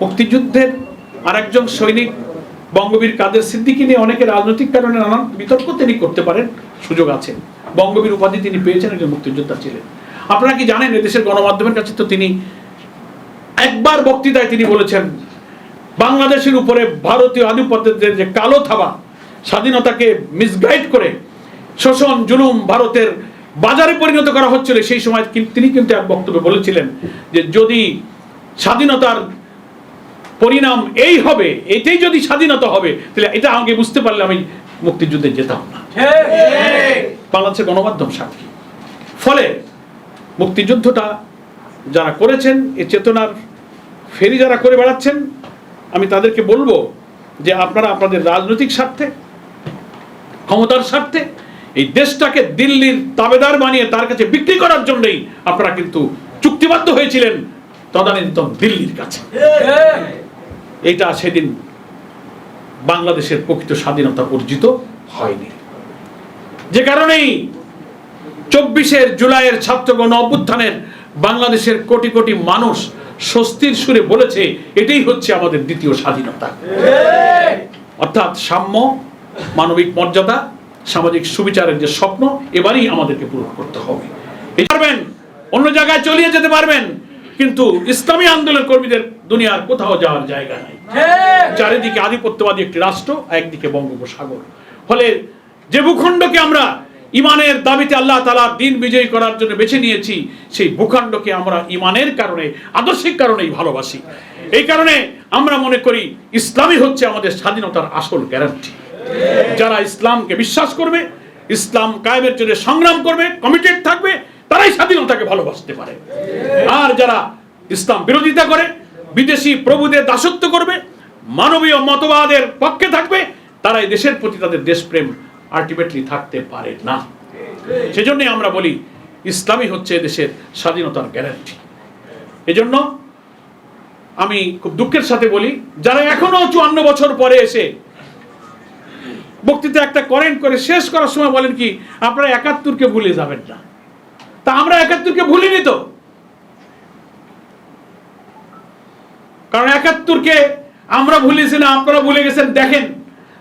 মুক্তিযুদ্ধের আরেকজন সৈনিক বঙ্গবীর কাদের সিদ্দিকী নিয়ে অনেকে রাজনৈতিক কারণে নানান বিতর্ক তিনি করতে পারেন, সুযোগ আছে। বঙ্গবীর উপাধি তিনি পেয়েছেন, একজন মুক্তিযোদ্ধা ছিলেন। আপনারা কি জানেন, এদেশের গণমাধ্যমের কাছে তো তিনি একবার বক্তৃতায় তিনি বলেছেন, বাংলাদেশের উপরে ভারতীয় আধিপত্যের যে কালো থাবা, স্বাধীনতাকে মিসগাইড করে শোষণ, জুলুম ভারতের বাজারে পরিণত করা হচ্ছিল, সেই সময় তিনি কিন্তু এক বক্তব্যে বলেছিলেন যে যদি স্বাধীনতার পরিণাম এই হবে, এটাই যদি স্বাধীনতা হবে, তাহলে এটা আমাকে বুঝতে পারলে আমি মুক্তিযুদ্ধে যেতাম না। বাংলাদেশের গণমাধ্যম সাক্ষী। ফলে মুক্তিযুদ্ধটা যারা করেছেন, এ চেতনার ফেরি যারা করে বেড়াচ্ছেন, আমি তাদেরকে বলব যে আপনারা আপনাদের রাজনৈতিক স্বার্থে, ক্ষমতার স্বার্থে, এই দেশটাকে দিল্লির তাবেদার বানিয়ে তার কাছে বিক্রি করার জন্যই আপনারা কিন্তু চুক্তিবদ্ধ হয়েছিলেন তদানীন্তন দিল্লির কাছে। এটা সেদিন বাংলাদেশের প্রকৃত স্বাধীনতা অর্জিত হয়নি। যে কারণেই চব্বিশের জুলাইয়ের ছাত্রগণ অভ্যুত্থানের বাংলাদেশের কোটি কোটি মানুষ স্বস্তির সুরে বলেছে, এটাই হচ্ছে আমাদের দ্বিতীয় স্বাধীনতা। অর্থাৎ সাম্য, মানবিক মর্যাদা, সামাজিক সুবিচারের যে স্বপ্ন, এবারই আমাদেরকে পূরণ করতে হবে। পারবেন, অন্য জায়গায় চলিয়ে যেতে পারবেন। কিন্তু ইসলামী আন্দোলন কর্মীদের দুনিয়ার কোথাও যাওয়ার জায়গা নাই। চারিদিকে আধিপত্যবাদী একটি রাষ্ট্র একদিকে বঙ্গোপসাগর। ফলে যে ভূখণ্ডকে আমরা ইমানের দাবিতে আল্লাহ তালা দিন বিজয়ী করার জন্য বেছে নিয়েছি সেই ভূখণ্ডকে আমরা ইমানের কারণে আদর্শিক কারণেই ভালোবাসি। এই কারণে আমরা মনে করি ইসলামই হচ্ছে আমাদের স্বাধীনতার আসল গ্যারান্টি যারা ইসলামকে বিশ্বাস করবে ইসলাম কায়েমের জন্য সংগ্রাম করবে কমিটেড থাকবে তারাই স্বাধীনতাকে ভালোবাসতে পারে। আর যারা ইসলাম বিরোধিতা করে, বিদেশি প্রভুদের দাসত্ব করবে, মানবীয় মতবাদের পক্ষে থাকবে তারা এই দেশের প্রতি তাদের দেশপ্রেম আলটিমেটলি থাকতে পারে না। সেজন্য আমরা বলি, ইসলামই হচ্ছে দেশের স্বাধীনতার গ্যারান্টি এজন্য আমি খুব দুঃখের সাথে বলি, যারা এখনও চুয়ান্ন বছর পরে এসে বক্তৃতা একটা করেন করে শেষ করার সময় বলেন কি, আপনারা একাত্তরকে ভুলে যাবেন না। তা আমরা একাত্তরকে ভুলিনি তো। কারণ একাত্তরকে আমরা ভুলেছি না, আপনারা ভুলে গেছেন। দেখেন,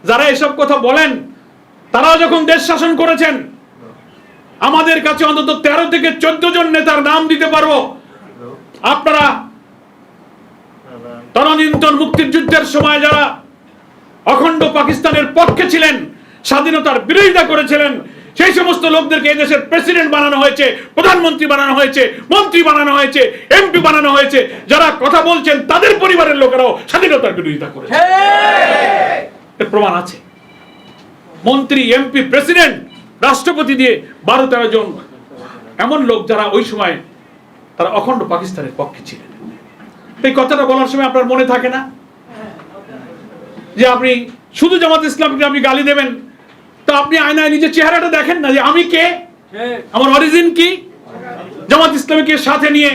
যারা এসব কথা বলেন, তারাও যখন দেশ শাসন করেছেন, আমাদের কাছে অন্তত তেরো থেকে চোদ্দ জন নেতার নাম দিতে পারব। আপনারা তদানীন্তন মুক্তিযুদ্ধের সময় যারা অখণ্ড পাকিস্তানের পক্ষে ছিলেন, স্বাধীনতার বিরোধিতা করেছিলেন সেই সমস্ত লোকদেরকে এই দেশের প্রেসিডেন্ট বানানো হয়েছে প্রধানমন্ত্রী বানানো হয়েছে মন্ত্রী বানানো হয়েছে এমপি বানানো হয়েছে যারা কথা বলছেন তাদের পরিবারের লোকেরাও স্বাধীনতার বিরোধিতা করেছে। এর প্রমাণ আছে। মন্ত্রী এমপি প্রেসিডেন্ট রাষ্ট্রপতি দিয়ে বারো তেরো জন এমন লোক যারা ওই সময় তারা অখণ্ড পাকিস্তানের পক্ষে ছিলেন। এই কথাটা বলার সময় আপনার মনে থাকে না? যে আপনি শুধু জামাত ইসলামকে আপনি গালি দেবেন তো আপনি আয়নায় নিজের চেহারাটা দেখেন না যে আমি কে? আমার অরিজিন কি? জামাত ইসলামীকে সাথে নিয়ে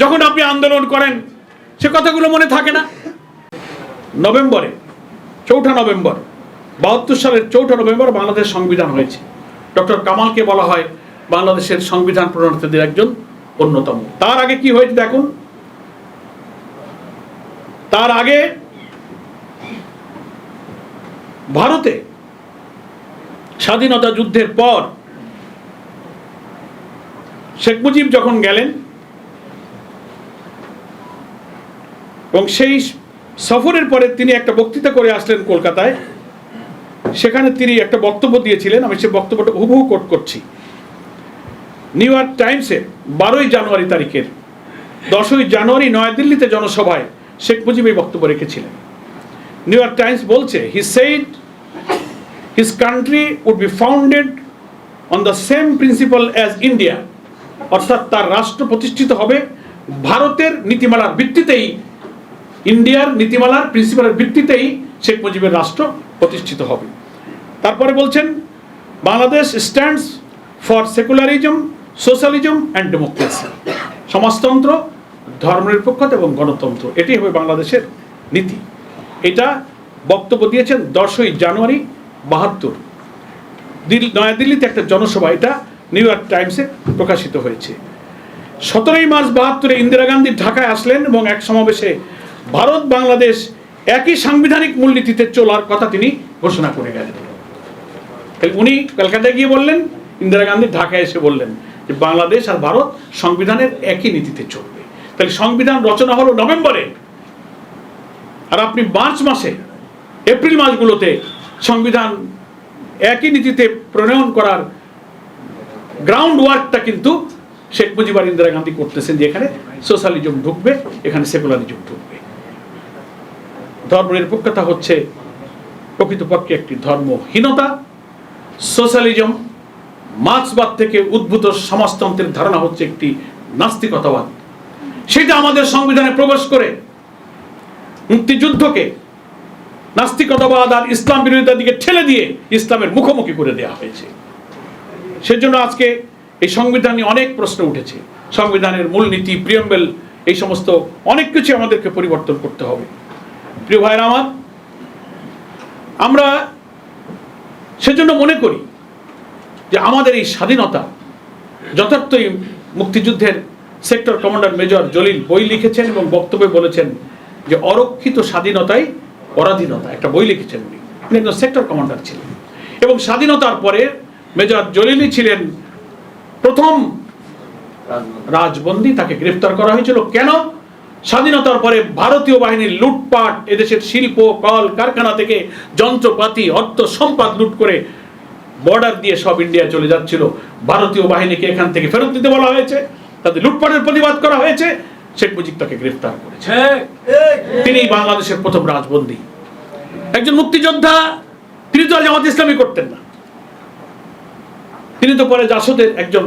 যখন আপনি আন্দোলন করেন সে কথাগুলো মনে থাকে না? নভেম্বরে চৌঠা নভেম্বর বাহাত্তর সালের চৌঠা নভেম্বর বাংলাদেশ সংবিধান হয়েছে। ডক্টর কামালকে বলা হয় বাংলাদেশের সংবিধান প্রণেতাদের একজন অন্যতম। তার আগে কি হয়েছে দেখুন? তার আগে ভারতে স্বাধীনতা যুদ্ধের পর শেখ মুজিব যখন গেলেন এবং সেই সফরের পরে তিনি একটা বক্তৃতা করে আসলেন কলকাতায়, সেখানে তিনি একটা বক্তব্য দিয়েছিলেন, আমি সে বক্তব্যটা হুবহু কোট করছি। নিউ ইয়র্ক টাইমসে বারোই জানুয়ারি তারিখের দশই জানুয়ারি নয়াদিল্লিতে জনসভায় শেখ মুজিব এই বক্তব্য রেখেছিলেন। নিউ ইয়র্ক টাইমস বলছে he said his country would be founded on the same principle as India অর্থাৎ তার রাষ্ট্র প্রতিষ্ঠিত হবে ভারতের নীতিমালার ভিত্তিতেই, ইন্ডিয়ার নীতিমালার প্রিন্সিপালের ভিত্তিতেই শেখ মুজিবের রাষ্ট্র প্রতিষ্ঠিত হবে। তারপরে বলছেন, Bangladesh stands for secularism socialism and democracy সমাজতন্ত্র, ধর্মনিরপেক্ষতা এবং গণতন্ত্র এটি হবে বাংলাদেশের নীতি। এটা বক্তব্য দিয়েছেন দশই জানুয়ারি বাহাত্তর। দিল্লি নয়াদিল্লিতে একটা জনসভা, এটা নিউ ইয়র্ক টাইমসে প্রকাশিত হয়েছে। সতেরোই মার্চ বাহাত্তরে ইন্দিরা গান্ধী ঢাকায় আসলেন এবং এক সমাবেশে ভারত, বাংলাদেশ একই সাংবিধানিক মূলনীতিতে চলার কথা তিনি ঘোষণা করে গেলেন। উনি কলকাতায় গিয়ে বললেন, ইন্দিরা গান্ধী ঢাকায় এসে বললেন যে বাংলাদেশ আর ভারত সংবিধানের একই নীতিতে চলবে। তাহলে সংবিধান রচনা হলো নভেম্বরে। আর আপনি মার্চ মাসে, এপ্রিল মাসগুলোতে সংবিধান একই নীতিতে প্রণয়ন করার গ্রাউন্ড ওয়ার্কটা কিন্তু শেখ মুজিবুর ইন্দিরা গান্ধী করতেছেন যে এখানে সোশ্যালিজম ঢুকবে, এখানে সেকুলারিজম ঢুকবে। ধর্মনিরপেক্ষতা হচ্ছে প্রকৃতপক্ষে একটি ধর্মহীনতা। সোশ্যালিজম মার্ক্সবাদ থেকে উদ্ভূত সমাজতন্ত্রের ধারণা হচ্ছে একটি নাস্তিকতাবাদ। সেটা আমাদের সংবিধানে প্রবেশ করে মুক্তিযুদ্ধকে নাস্তিকতাবাদ আর ইসলাম বিরোধিতার দিকে ঠেলে দিয়ে ইসলামের মুখোমুখি করে দেওয়া হয়েছে। সেজন্য আজকে এই সংবিধান অনেক প্রশ্ন উঠেছে। সংবিধানের মূলনীতি, প্রিয়ম্বেল, এই সমস্ত অনেক কিছু আমাদেরকে পরিবর্তন করতে হবে। প্রিয় ভাইরা আমার, আমরা সেজন্য মনে করি যে আমাদের এই স্বাধীনতা যথার্থই মুক্তিযুদ্ধের সেক্টর কমান্ডার মেজর জলিল বই লিখেছেন এবং বক্তব্যে বলেছেন যে অরক্ষিত স্বাধীনতাই পরাধীনতা, একটা বই লিখেছেন উনি। উনি একজন সেক্টর কমান্ডার ছিলেন। এবং স্বাধীনতার পরে মেজর জলিলি ছিলেন প্রথম রাজবন্দী, তাকে গ্রেফতার করা হয়েছিল। কেন? স্বাধীনতার পরে ভারতীয় বাহিনীর লুটপাট, এদেশের শিল্প, কল, কারখানা থেকে যন্ত্রপাতি, অর্থ সম্পদ লুট করে বর্ডার দিয়ে সব ইন্ডিয়া চলে যাচ্ছিল। ভারতীয় বাহিনীকে এখান থেকে ফেরত দিতে বলা হয়েছে। তাদের লুটপাটের প্রতিবাদ করা হয়েছে। শেখ মুজিব তাকে গ্রেফতার করেছে। তিনি বাংলাদেশের প্রথম রাজবন্দী। একজন মুক্তিযোদ্ধা তিনি তো জামাত ইসলামী করতেন না। তিনি তো পরে জাসদের একজন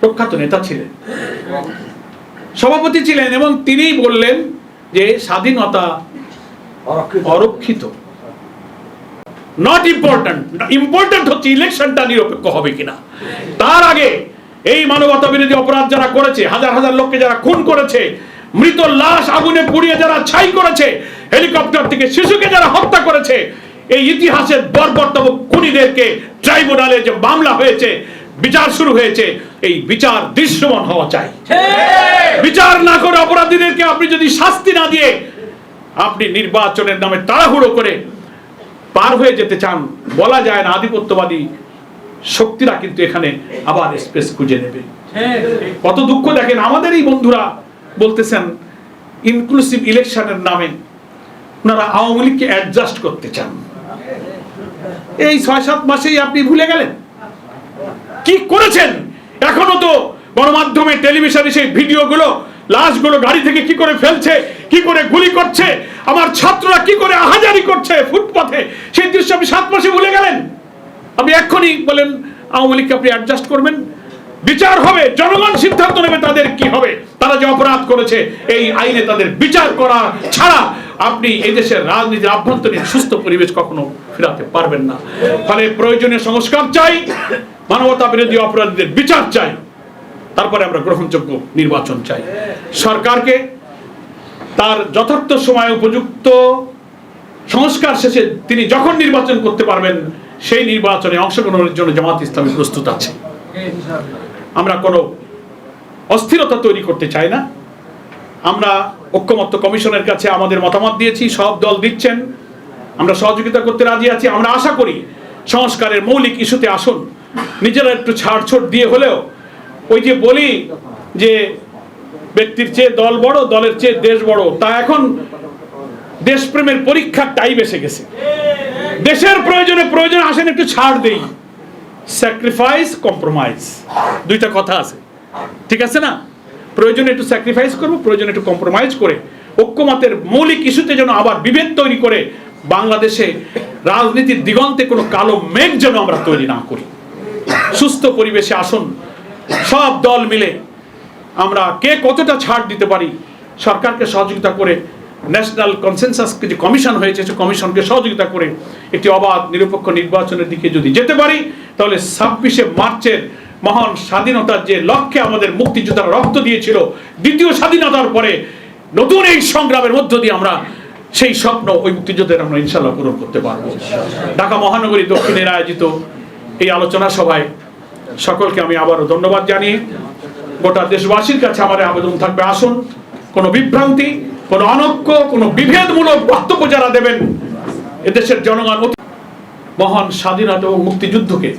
প্রখ্যাত নেতা ছিলেন। সভাপতি ছিলেন এবং তিনি বললেন যে স্বাধীনতা অরক্ষিত। নট ইম্পর্ট্যান্ট ইম্পর্ট্যান্ট হচ্ছে ইলেকশনটা নিরপেক্ষ হবে কিনা। তার আগে এই মানবতা বিরোধী অপরাধ যারা করেছে হাজার হাজার লোককে যারা খুন করেছে মৃত লাশ আগুনে পুড়িয়ে যারা ছাই করেছে হেলিকপ্টার থেকে শিশুকে যারা হত্যা করেছে এই ইতিহাসের বর্বরতম খুনিদেরকে ট্রাইব্যুনালে যে মামলা হয়েছে বিচার শুরু হয়েছে এই বিচার দৃশ্যমান হওয়া চাই। বিচার না করে অপরাধীদেরকে আপনি যদি শাস্তি না দিয়ে আপনি নির্বাচনের নামে তাড়াহুড়ো করে পার হয়ে যেতে চান বলা যায় না আধিপত্যবাদী শক্তিরা কিন্তু এখানে আবার স্পেস খুঁজে নেবে। কত দুঃখ দেখেন আমাদের এই বন্ধুরা বলতেছেন ইনক্লুসিভ ইলেকশনের নামে ওনারা আওয়ামী লীগকে অ্যাডজাস্ট করতে চান। এই ছয় সাত মাসেই আপনি ভুলে গেলেন? কি করেছেন? এখনও তো গণমাধ্যমে টেলিভিশনে সেই ভিডিওগুলো লাশগুলো গাড়ি থেকে কি করে ফেলছে কি করে গুলি করছে আমার ছাত্ররা কি করে আহাজারি করছে ফুটপাথে? সেই দৃশ্য আপনি সাত মাসে ভুলে গেলেন? আপনি এক্ষুনি বলেন, আওয়ামী লীগকে আপনি অ্যাডজাস্ট করবেন। বিচার হবে, জনগণ সিদ্ধান্ত নেবে তাদের কি হবে। তারা যে অপরাধ করেছে, এই আইনে তাদের বিচার করা ছাড়া আপনি এই দেশের রাজনীতির আভ্যন্তরীণ সুস্থ পরিবেশ কখনো ফেরাতে পারবেন না। ফলে প্রয়োজনীয় সংস্কার চাই, মানবতা বিরোধী অপরাধীদের বিচার চাই, তারপরে আমরা গ্রহণযোগ্য নির্বাচন চাই। সরকারকে তার যথার্থ সময় উপযুক্ত সংস্কার শেষে তিনি যখন নির্বাচন করতে পারবেন সেই নির্বাচনে অংশগ্রহণের জন্য জামাত ইসলামী প্রস্তুত আছে। আমরা কোনো অস্থিরতা তৈরি করতে চাই না। আমরা ঐক্যমত্য কমিশনের কাছে আমাদের মতামত দিয়েছি, সব দল দিচ্ছেন। আমরা সহযোগিতা করতে রাজি আছি। আমরা আশা করি সংস্কারের মৌলিক ইস্যুতে আসুন। নিজেরা একটু ছাড়ছোট দিয়ে হলেও ওই যে বলি যে ব্যক্তির চেয়ে দল বড়, দলের চেয়ে দেশ বড়, তা এখন দেশপ্রেমের পরীক্ষার টাইম এসে গেছে। দেশের প্রয়োজনে প্রয়োজন আসেন একটু ছাড় দেই। স্যাক্রিফাইস কম্প্রোমাইজ দুইটা কথা আছে। ঠিক আছে না? প্রয়োজনে একটু স্যাক্রিফাইস করব, প্রয়োজনে একটু কম্প্রোমাইজ করে। ঐক্যমতের মৌলিক ইস্যুতে যেন আবার বিভেদ তৈরি করে, বাংলাদেশে রাজনীতির দিগন্তে কোনো কালো মেঘ যেন আমরা তৈরি না করি। সুস্থ পরিবেশে আসুন। সব দল মিলে আমরা কে কতটা ছাড় দিতে পারি, সরকারকে সহযোগিতা করে ন্যাশনাল কনসেনসাস যে কমিশন হয়েছে, সে কমিশনকে সহযোগিতা করে একটি অবাধ, নিরপেক্ষ নির্বাচনের দিকে যদি যেতে পারি, তাহলে ছাব্বিশে মার্চের মহান স্বাধীনতার যে লক্ষ্যে আমাদের মুক্তিযোদ্ধারা রক্ত দিয়েছিল, দ্বিতীয় স্বাধীনতার পরে নতুন এই সংগ্রামের মধ্য দিয়ে আমরা সেই স্বপ্ন ওই মুক্তিযুদ্ধের আমরা ইনশাল্লাহ পূরণ করতে পারব। ঢাকা মহানগরী দক্ষিণের আয়োজিত এই আলোচনা সভায় সকলকে আমি আবারও ধন্যবাদ জানিয়ে গোটা দেশবাসীর কাছে আমার আবেদন থাকবে। আসুন, কোনো বিভ্রান্তি কোন অনক্য, কোন বিভেদমূলক বক্তব্য যারা দেবেন, এদেশের জনগণ মহান স্বাধীনতা ও মুক্তিযুদ্ধকে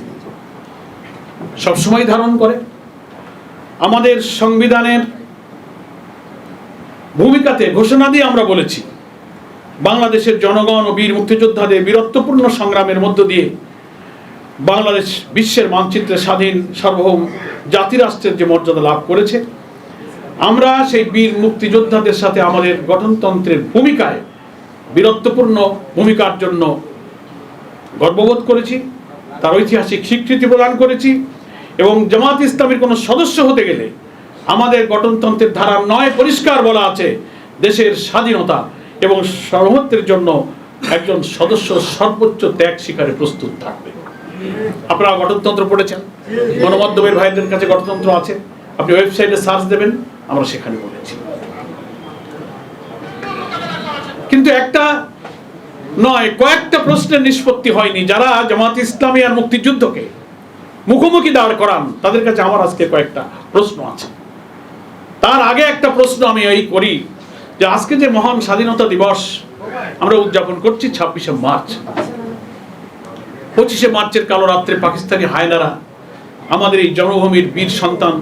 সবসময় ধারণ করে। আমাদের সংবিধানের ভূমিকাতে ঘোষণা দিয়ে আমরা বলেছি, বাংলাদেশের জনগণ ও বীর মুক্তিযোদ্ধাদের বীরত্বপূর্ণ সংগ্রামের মধ্য দিয়ে বাংলাদেশ বিশ্বের মানচিত্রে স্বাধীন, সার্বভৌম জাতিরাষ্ট্রের যে মর্যাদা লাভ করেছে আমরা সেই বীর মুক্তিযোদ্ধাদের সাথে আমাদের গঠনতন্ত্রের ভূমিকায় বীরত্বপূর্ণ ভূমিকার জন্য গর্ববোধ করেছি, তার ঐতিহাসিক স্বীকৃতি প্রদান করেছি এবং জামাত ইসলামের কোনো সদস্য হতে গেলে আমাদের গঠনতন্ত্রের ধারা নয় পরিষ্কার বলা আছে, দেশের স্বাধীনতা এবং সার্বভৌমত্বের জন্য একজন সদস্য সর্বোচ্চ ত্যাগ স্বীকারে প্রস্তুত থাকবে। আপনারা গঠনতন্ত্র পড়েছেন, গণমাধ্যমের ভাইদের কাছে গণতন্ত্র আছে, আপনি ওয়েবসাইটে সার্চ দেবেন আমরা সেখানে বলেছি। কিন্তু একটা নয়, কয়েকটা প্রশ্নের নিষ্পত্তি হয়নি। যারা জামাত ইসলামী আর মুক্তিযুদ্ধকে মুখোমুখি দাঁড় করান, তাদের কাছে আমার আজকে কয়েকটা প্রশ্ন আছে। তার আগে একটা প্রশ্ন আমি এই করি যে আজকে যে মহান স্বাধীনতা দিবস আমরা উদযাপন করছি ছাব্বিশে মার্চ। পঁচিশে মার্চের কালো রাত্রে পাকিস্তানি হায়নারা আমাদের এই জনভূমির বীর সন্তান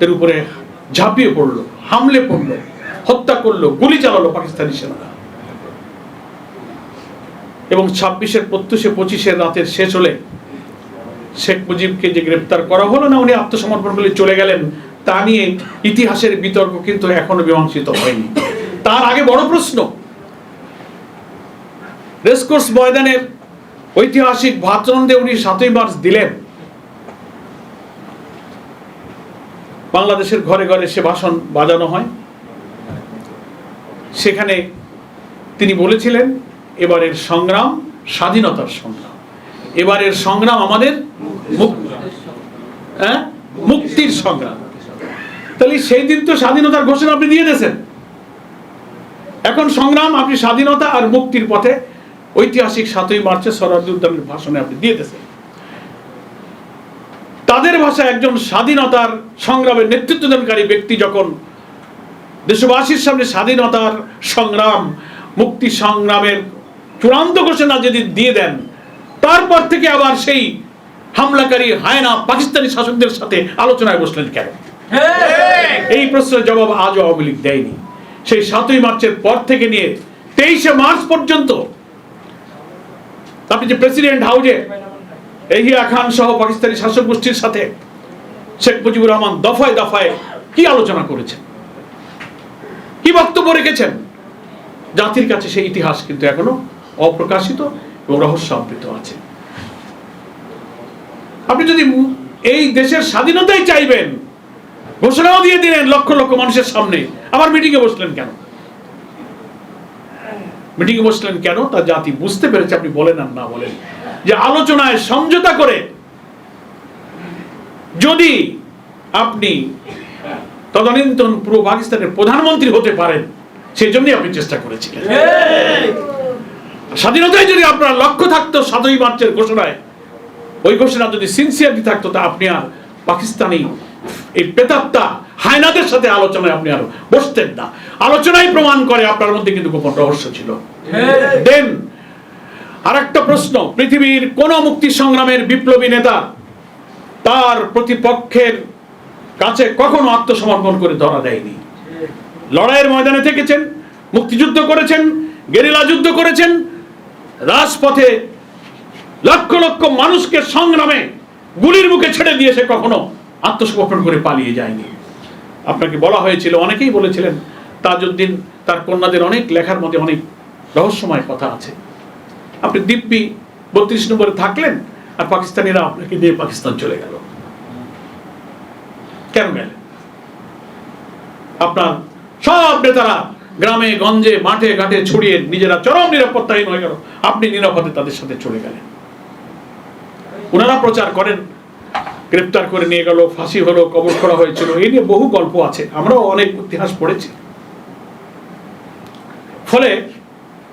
এর উপরে ঝাঁপিয়ে পড়ল, হামলে পড়ল, হত্যা করল, গুলি চালালো পাকিস্তানি সেনারা। এবং ছাব্বিশের প্রত্যুষে পঁচিশের রাতের শেষ হলে শেখ মুজিবকে যে গ্রেপ্তার করা হলো না, উনি আত্মসমর্পণ করে চলে গেলেন, তা নিয়ে ইতিহাসের বিতর্ক কিন্তু এখনও মীমাংসিত হয়নি। তার আগে বড় প্রশ্ন, রেসকোর্স ময়দানের ঐতিহাসিক ভাতরন্দে উনি সাতই মার্চ দিলেন। বাংলাদেশের ঘরে ঘরে সে ভাষণ বাজানো হয়। সেখানে তিনি বলেছিলেন, এবারের সংগ্রাম স্বাধীনতার সংগ্রাম। এবারের সংগ্রাম আমাদের হ্যাঁ? মুক্তির সংগ্রাম। তাহলে সেই দিন তো স্বাধীনতার ঘোষণা আপনি দিয়ে দিয়েছেন। এখন সংগ্রাম, আপনি স্বাধীনতা আর মুক্তির পথে ঐতিহাসিক সাতই মার্চে সরার্দি উদ্যানের ভাষণে আপনি দিয়ে দিয়েছেন। তাদের ভাষায় একজন স্বাধীনতার সংগ্রামের নেতৃত্বদানকারী ব্যক্তি যখন দেশবাসীর সামনে স্বাধীনতার সংগ্রাম মুক্তি সংগ্রামের চূড়ান্ত ঘোষণা যদি দিয়ে দেন তারপর থেকে আবার সেই হামলাকারী হায়না পাকিস্তানি শাসকদের সাথে আলোচনায় বসলেন কেন? এই প্রশ্নের জবাব আজও আওয়ামী লীগ দেয়নি। সেই সাতই মার্চের পর থেকে নিয়ে তেইশে মার্চ পর্যন্ত আপনি যে প্রেসিডেন্ট হাউজে এহিয়া খান সহ পাকিস্তানি শাসক গোষ্ঠীর সাথে শেখ মুজিবুর রহমান দফায় দফায় কি আলোচনা করেছেন? কি বক্তব্য রেখেছেন? জাতির কাছে সেই ইতিহাস কিন্তু এখনও অপ্রকাশিত এবং রহস্য আবৃত আছে। আপনি যদি এই দেশের স্বাধীনতাই চাইবেন, ঘোষণাও দিয়ে দিলেন লক্ষ লক্ষ মানুষের সামনে। আবার মিটিংয়ে বসলেন কেন? মিটিংয়ে বসলেন কেন? তা জাতি বুঝতে পেরেছে, আপনি বলেন আর না বলেন। যে আলোচনায় সমঝোতা করে যদি আপনি তদানীন্তন পূর্ব পাকিস্তানের প্রধানমন্ত্রী হতে পারেন সেই জন্যই আপনি চেষ্টা করেছিলেন। স্বাধীনতায় যদি আপনার লক্ষ্য থাকতো সাতই মার্চের ঘোষণায় ওই ঘোষণা যদি সিনসিয়ারলি থাকতো তা আপনি আর পাকিস্তানি এই পেতাত্তা হায়নাদের সাথে আলোচনায় আপনি আর বসতেন না। আলোচনায় প্রমাণ করে আপনার মধ্যে কিন্তু গোপন রহস্য ছিল। দেন আর একটা প্রশ্ন, পৃথিবীর কোন মুক্তি সংগ্রামের বিপ্লবী নেতা তার প্রতিপক্ষের কাছে কখনো আত্মসমর্পণ করে ধরা দেয়নি? লড়াইয়ের ময়দানে থেকেছেন, মুক্তিযুদ্ধ করেছেন, গেরিলা যুদ্ধ করেছেন, রাজপথে লক্ষ লক্ষ মানুষকে সংগ্রামে গুলির মুখে ছেড়ে দিয়েছে কখনো আত্মসমর্পণ করে পালিয়ে যায়নি। আপনাকে বলা হয়েছিল, অনেকেই বলেছিলেন, তাজউদ্দিন তার কন্যাদের অনেক লেখার মধ্যে অনেক রহস্যময় কথা আছে। আপনি দিব্যি বত্রিশ নম্বরে থাকলেন আর পাকিস্তানিরা আপনাকে দিয়ে পাকিস্তান চলে গেল। কেন গেলেন? আপনার সব নেতারা গ্রামে, গঞ্জে, মাঠে, ঘাটে ছড়িয়ে নিজেরা চরম নিরাপত্তাহীন হয়ে গেল। আপনি নিরাপদে তাদের সাথে চলে গেলেন। ওনারা প্রচার করেন, গ্রেপ্তার করে নিয়ে গেল, ফাঁসি হলো, কবর করা হয়েছিল এই নিয়ে বহু গল্প আছে। আমরাও অনেক ইতিহাস পড়েছি। ফলে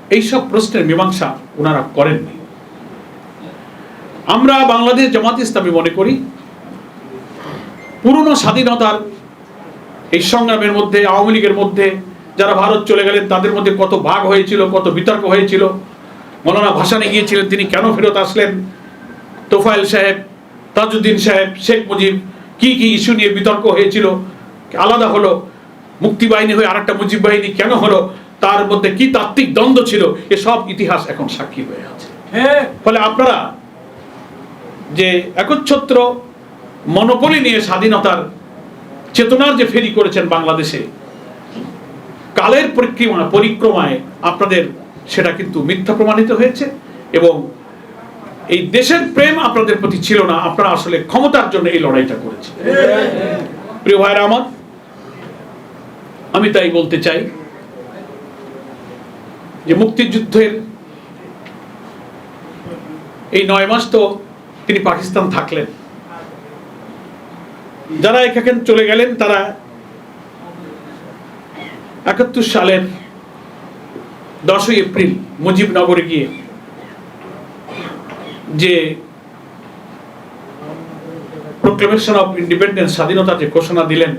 এইসব প্রশ্নের মীমাংসা ওনারা করেননি আমরা বাংলাদেশ জামাত ইসলামী মনে করি, পুরনো স্বাধীনতার এই সংগ্রামের মধ্যে, আওয়ামী লীগের মধ্যে, যারা ভারত চলে গেলেন, তাদের মধ্যে কত ভাগ হয়েছিল, কত বিতর্ক হয়েছিল। মৌলানা ভাসানে গিয়েছিলেন, তিনি কেন ফেরত আসলেন? তোফায়েল সাহেব, তাজউদ্দিন সাহেব, শেখ মুজিব, কি কি ইস্যু নিয়ে বিতর্ক হয়েছিল? আলাদা হলো মুক্তি বাহিনী হয়ে আরেকটা মুজিব বাহিনী কেন হলো? তার মধ্যে কি তাত্ত্বিক দ্বন্দ্ব ছিল এসব ইতিহাস এখন সাক্ষী হয়ে আছে। ফলে আপনারা যে একচ্ছত্র মনোপলি নিয়ে স্বাধীনতার চেতনার যে ফেরি করেছেন বাংলাদেশে কালের পরিক্রমা পরিক্রমায় আপনাদের সেটা কিন্তু মিথ্যা প্রমাণিত হয়েছে এবং এই দেশের প্রেম আপনাদের প্রতি ছিল না আপনারা আসলে ক্ষমতার জন্য এই লড়াইটা করেছেন। প্রিয় ভাইরা আমার আমি তাই বলতে চাই যে মুক্তিযুদ্ধের এই নয় মাস তো তিনি পাকিস্তান থাকলেন। যারা এখানে চলে গেলেন, তারা একাত্তর সালের দশই এপ্রিল মুজিবনগরে গিয়ে যে প্রোক্লেমেশন অফ ইন্ডিপেন্ডেন্স স্বাধীনতা যে ঘোষণা দিলেন,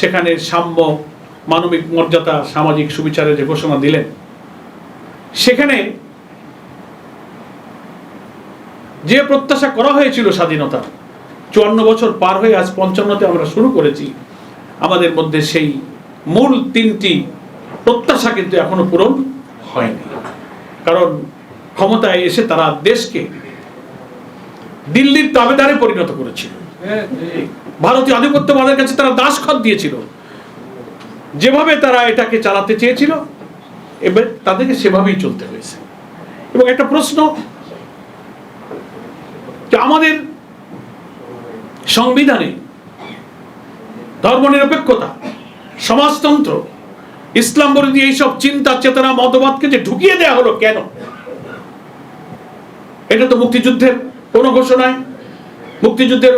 সেখানে সাম্য, মানবিক মর্যাদা, সামাজিক সুবিচারের যে ঘোষণা দিলেন সেখানে যে প্রত্যাশা করা হয়েছিল স্বাধীনতা, চুয়ান্ন বছর পার হয়ে আজ পঞ্চান্নতে আমরা শুরু করেছি, আমাদের মধ্যে সেই মূল তিনটি প্রত্যাশা কিন্তু এখনও পূরণ হয়নি। কারণ ক্ষমতায় এসে তারা দেশকে দিল্লির দাবেদারে পরিণত করেছিল। ভারতীয় আধিপত্যবাদের কাছে তারা দাসখত দিয়েছিল। যেভাবে তারা এটাকে চালাতে চেয়েছিল এবার তাদেরকে সেভাবেই চলতে হয়েছে। এবং একটা প্রশ্ন, যে আমাদের সংবিধানে ধর্মনিরপেক্ষতা, সমাজতন্ত্র, ইসলাম বিরোধী এইসব চিন্তা, চেতনা, মতবাদকে যে ঢুকিয়ে দেয়া হলো কেন? এটা তো মুক্তিযুদ্ধের কোনো ঘোষণায়, মুক্তিযুদ্ধের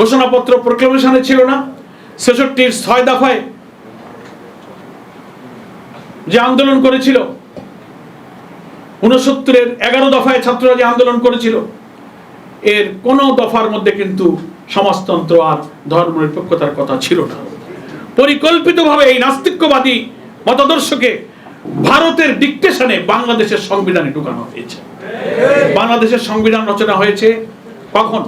ঘোষণাপত্র প্রক্লেমেশনে ছিল না। ছেষট্টির ছয় দফায় যে আন্দোলন করেছিল উনসত্তরের এগারো দফায় ছাত্ররা যে আন্দোলন করেছিল, এর কোন দফার মধ্যে কিন্তু সমাজতন্ত্র আর ধর্মনিরপেক্ষতার কথা ছিল না। পরিকল্পিতভাবে এই নাস্তিক্যবাদী মতাদর্শকে ভারতের ডিকটেশনে বাংলাদেশের সংবিধানে ঢুকানো হয়েছে। বাংলাদেশের সংবিধান রচনা হয়েছে কখন?